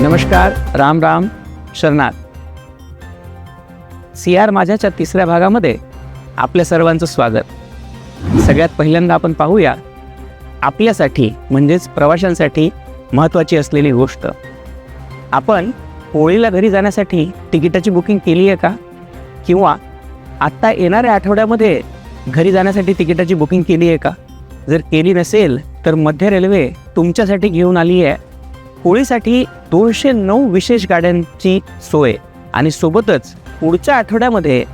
नमस्कार राम राम शरणात C R माझ्याच्या तिसऱ्या भागामध्ये आपल्या सर्वांचं स्वागत. सगळ्यात पहिल्यांदा आपण पाहूया आपल्यासाठी म्हणजेच प्रवाशांसाठी महत्त्वाची असलेली गोष्ट. आपण होळीला घरी जाण्यासाठी तिकिटाची बुकिंग केली आहे का? किंवा आत्ता येणाऱ्या आठवड्यामध्ये घरी जाण्यासाठी तिकिटाची बुकिंग केली आहे का? जर केली नसेल तर मध्य रेल्वे तुमच्यासाठी घेऊन आली आहे. होळीसाठी दोनशे नऊ विशेष गाड्यांची सोय. आणि सोबतच पुढच्या आठवड्यामध्ये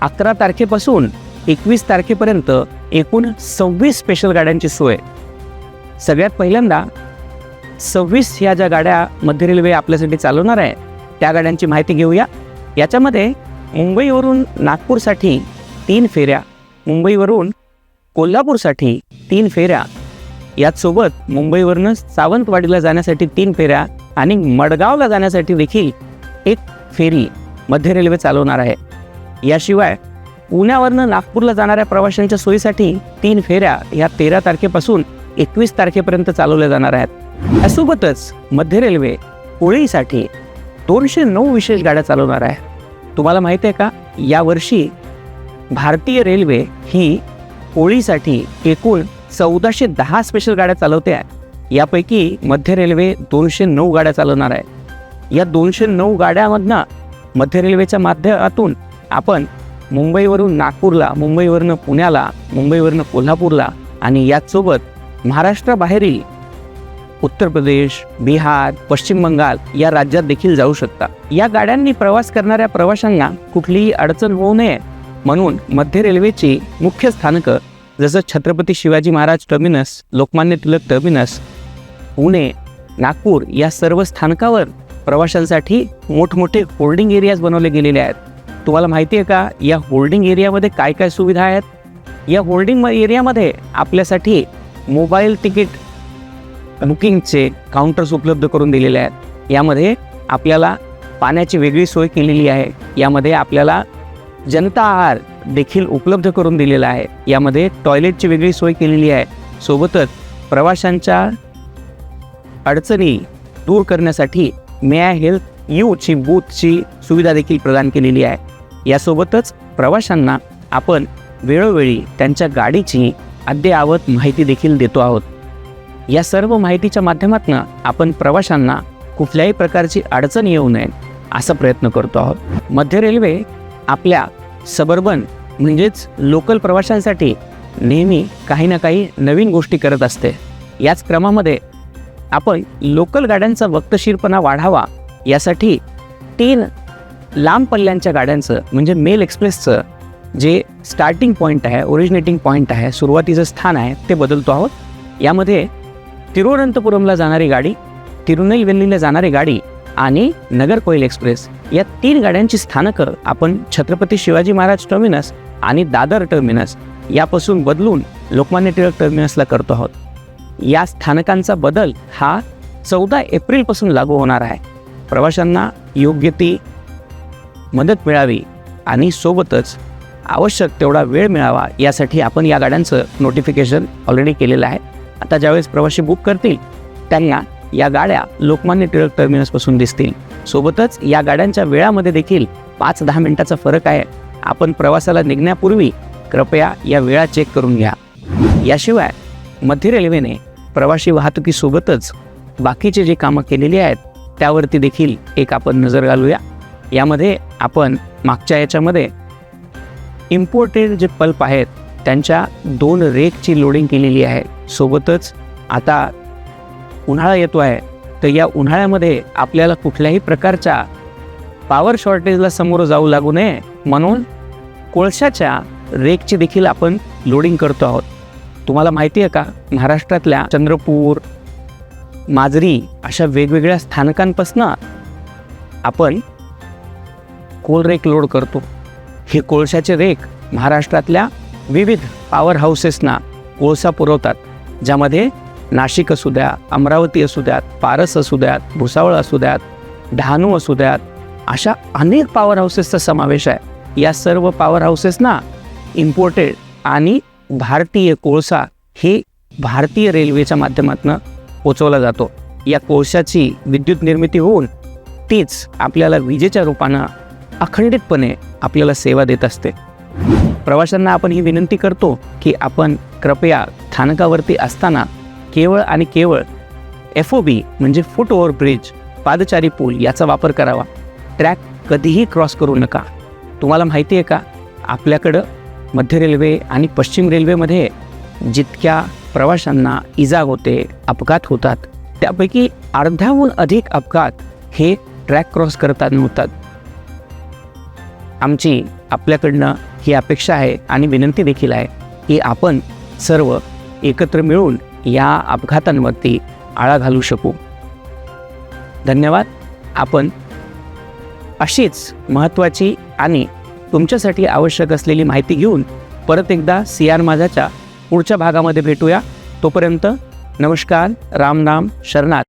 अकरा तारखेपासून एकवीस तारखेपर्यंत एकूण सव्वीस स्पेशल गाड्यांची सोय. सगळ्यात पहिल्यांदा सव्वीस ह्या ज्या गाड्या मध्य रेल्वे आपल्यासाठी चालवणार आहे त्या गाड्यांची माहिती घेऊया. याच्यामध्ये मुंबईवरून नागपूरसाठी तीन फेऱ्या मुंबईवरून कोल्हापूरसाठी तीन फेऱ्या याचसोबत मुंबईवरनं सावंतवाडीला जाण्यासाठी तीन फेऱ्या आणि मडगावला जाण्यासाठी देखील एक फेरी मध्य रेल्वे चालवणार आहे. याशिवाय पुण्यावरनं नागपूरला जाणाऱ्या प्रवाशांच्या सोयीसाठी तीन फेऱ्या ह्या तेरा तारखेपासून एकवीस तारखेपर्यंत चालवल्या जाणार आहेत. यासोबतच मध्य रेल्वे होळीसाठी दोनशे नऊ विशेष गाड्या चालवणार आहे. तुम्हाला माहिती आहे का? यावर्षी भारतीय रेल्वे ही होळीसाठी एकूण चौदाशे दहा स्पेशल गाड्या चालवते आहे. यापैकी मध्य रेल्वे दोनशे नऊ गाड्या चालवणार आहे. या दोनशे नऊ गाड्यामधनं मध्य रेल्वेच्या माध्यमातून आपण मुंबईवरून नागपूरला मुंबईवरनं पुण्याला मुंबईवरनं कोल्हापूरला आणि याचसोबत महाराष्ट्राबाहेरील उत्तर प्रदेश बिहार पश्चिम बंगाल या राज्यात देखील जाऊ शकता. या गाड्यांनी प्रवास करणाऱ्या प्रवाशांना कुठलीही अडचण होऊ नये म्हणून मध्य रेल्वेची मुख्य स्थानकं जसं छत्रपती शिवाजी महाराज टर्मिनस लोकमान्य टिळक टर्मिनस पुणे नागपूर या सर्व स्थानकावर प्रवाशांसाठी मोठमोठे होल्डिंग एरियाज बनवले गेलेले आहेत. तुम्हाला माहिती आहे का या होल्डिंग एरियामध्ये काय काय सुविधा आहेत? या होल्डिंग एरियामध्ये आपल्यासाठी मोबाईल तिकीट बुकिंगचे काउंटर्स उपलब्ध करून दिलेले आहेत. यामध्ये आपल्याला पाण्याची वेगळी सोय केलेली आहे. यामध्ये आपल्याला जनता आहार देखील उपलब्ध करून दिलेला आहे. यामध्ये टॉयलेटची वेगळी सोय केलेली आहे. सोबतच प्रवाशांच्या अडचणी दूर करण्यासाठी मे आय हेल्थ यूची बूथची सुविधा देखील प्रदान केलेली आहे. यासोबतच प्रवाशांना आपण वेळोवेळी त्यांच्या गाडीची अद्ययावत माहिती देखील देतो आहोत. या सर्व माहितीच्या माध्यमातून आपण प्रवाशांना कुठल्याही प्रकारची अडचण येऊ नये असा प्रयत्न करतो आहोत. मध्य रेल्वे आपल्या सबर्बन म्हणजेच लोकल प्रवाशांसाठी नेहमी काही ना काही नवीन गोष्टी करत असते. याच क्रमामध्ये आपण लोकल गाड्यांचा वक्तशीरपणा वाढावा यासाठी तीन लांब पल्ल्यांच्या गाड्यांचं म्हणजे मेल एक्सप्रेसचं जे स्टार्टिंग पॉईंट आहे ओरिजिनेटिंग पॉईंट आहे सुरुवातीचं स्थान आहे ते बदलतो आहोत. यामध्ये तिरुवनंतपुरमला जाणारी गाडी तिरुनेलवेल्लीला जाणारी गाडी आणि नगरकोइल एक्सप्रेस या तीन गाड्यांची स्थानकं आपण छत्रपती शिवाजी महाराज टर्मिनस आणि दादर टर्मिनस यापासून बदलून लोकमान्य टिळक टर्मिनसला करतो आहोत. या स्थानकांचा बदल हा चौदा एप्रिलपासून लागू होणार आहे. प्रवाशांना योग्य ती मदत मिळावी आणि सोबतच आवश्यक तेवढा वेळ मिळावा यासाठी आपण या गाड्यांचं नोटिफिकेशन ऑलरेडी केलेलं आहे. आता ज्यावेळेस प्रवासी बुक करतील त्यांना या गाड्या लोकमान्य टिळक टर्मिनसपासून दिसतील. सोबतच या गाड्यांच्या वेळामध्ये देखील पाच दहा मिनिटाचा फरक आहे. आपण प्रवासाला निघण्यापूर्वी कृपया या वेळा चेक करून घ्या. याशिवाय मध्य रेल्वेने प्रवासी वाहतुकीसोबतच बाकीचे जे कामं केलेली आहेत त्यावरती देखील एक आपण नजर घालूया. यामध्ये आपण मागच्या याच्यामध्ये इम्पोर्टेड जे पल्प आहेत त्यांच्या दोन रेकची लोडिंग केलेली आहे. सोबतच आता उन्हाळा येतो आहे तर या उन्हाळ्यामध्ये आपल्याला कुठल्याही प्रकारच्या पॉवर शॉर्टेजला समोर जाऊ लागू नये म्हणून कोळशाच्या रेकची देखील आपण लोडिंग करतो आहोत. तुम्हाला माहिती आहे का? महाराष्ट्रातल्या चंद्रपूर माजरी अशा वेगवेगळ्या स्थानकांपासून आपण कोल रेक लोड करतो. हे कोळशाचे रेक महाराष्ट्रातल्या विविध पॉवर हाऊसेसना कोळसा पुरवतात ज्यामध्ये नाशिक असू द्या अमरावती असू द्यात पारस असू द्यात भुसावळ असू द्यात डहाणू असू द्यात अशा अनेक पॉवर हाऊसेसचा समावेश आहे. या सर्व पॉवर हाऊसेसना इम्पोर्टेड आणि भारतीय कोळसा हे भारतीय रेल्वेच्या माध्यमातून पोचवला जातो. या कोळशाची विद्युत निर्मिती होऊन तीच आपल्याला विजेच्या रूपानं अखंडितपणे आपल्याला सेवा देत असते. प्रवाशांना आपण ही विनंती करतो की आपण कृपया स्थानकावरती असताना केवळ आणि केवळ एफ ओ बी म्हणजे फुट ओव्हर ब्रिज पादचारी पूल याचा वापर करावा. ट्रॅक कधीही क्रॉस करू नका. तुम्हाला माहिती आहे का? आपल्याकडं मध्य रेल्वे आणि पश्चिम रेल्वेमध्ये जितक्या प्रवाशांना इजा होते अपघात होतात त्यापैकी अर्ध्याहून अधिक अपघात हे ट्रॅक क्रॉस करताना होतात. आमची आपल्याकडनं ही अपेक्षा आहे आणि विनंती देखील आहे की आपण सर्व एकत्र मिळून या अपघातांवरती आळा घालू शकू. धन्यवाद. आपण अशीच महत्त्वाची आणि तुमच्यासाठी आवश्यक असलेली माहिती घेऊन परत एकदा सी आर माझाच्या पुढच्या भागामध्ये भेटूया. तोपर्यंत नमस्कार. राम नाम. शरणात